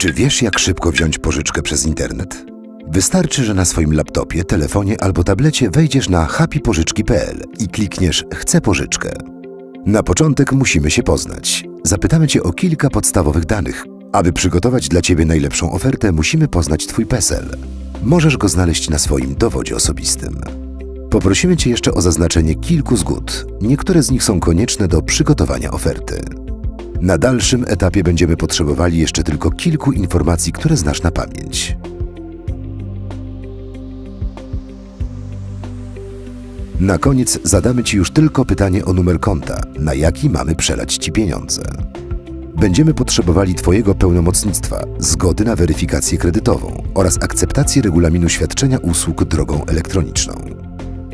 Czy wiesz, jak szybko wziąć pożyczkę przez internet? Wystarczy, że na swoim laptopie, telefonie albo tablecie wejdziesz na happypożyczki.pl i klikniesz Chcę pożyczkę. Na początek musimy się poznać. Zapytamy Cię o kilka podstawowych danych. Aby przygotować dla Ciebie najlepszą ofertę, musimy poznać Twój PESEL. Możesz go znaleźć na swoim dowodzie osobistym. Poprosimy Cię jeszcze o zaznaczenie kilku zgód. Niektóre z nich są konieczne do przygotowania oferty. Na dalszym etapie będziemy potrzebowali jeszcze tylko kilku informacji, które znasz na pamięć. Na koniec zadamy Ci już tylko pytanie o numer konta, na jaki mamy przelać Ci pieniądze. Będziemy potrzebowali Twojego pełnomocnictwa, zgody na weryfikację kredytową oraz akceptację regulaminu świadczenia usług drogą elektroniczną.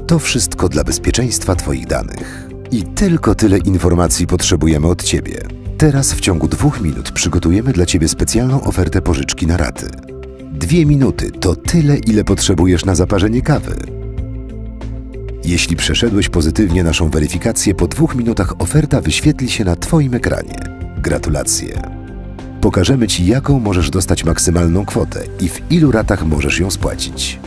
To wszystko dla bezpieczeństwa Twoich danych. I tylko tyle informacji potrzebujemy od Ciebie. Teraz w ciągu dwóch minut przygotujemy dla Ciebie specjalną ofertę pożyczki na raty. Dwie minuty to tyle, ile potrzebujesz na zaparzenie kawy. Jeśli przeszedłeś pozytywnie naszą weryfikację, po dwóch minutach oferta wyświetli się na Twoim ekranie. Gratulacje! Pokażemy Ci, jaką możesz dostać maksymalną kwotę i w ilu ratach możesz ją spłacić.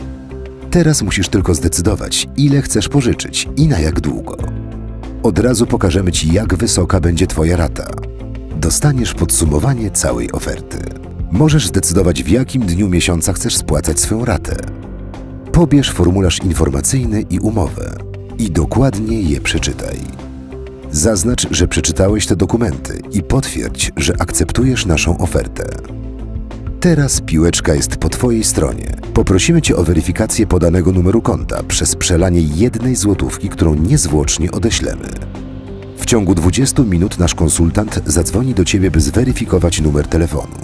Teraz musisz tylko zdecydować, ile chcesz pożyczyć i na jak długo. Od razu pokażemy Ci, jak wysoka będzie Twoja rata. Dostaniesz podsumowanie całej oferty. Możesz zdecydować, w jakim dniu miesiąca chcesz spłacać swoją ratę. Pobierz formularz informacyjny i umowę i dokładnie je przeczytaj. Zaznacz, że przeczytałeś te dokumenty i potwierdź, że akceptujesz naszą ofertę. Teraz piłeczka jest po Twojej stronie. Poprosimy Cię o weryfikację podanego numeru konta przez przelanie jednej złotówki, którą niezwłocznie odeślemy. Ciągu 20 minut nasz konsultant zadzwoni do Ciebie, by zweryfikować numer telefonu.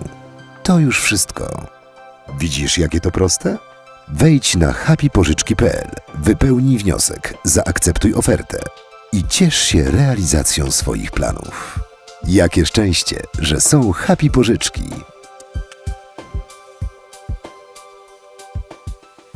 To już wszystko. Widzisz, jakie to proste? Wejdź na happypożyczki.pl, wypełnij wniosek, zaakceptuj ofertę i ciesz się realizacją swoich planów. Jakie szczęście, że są Happy Pożyczki.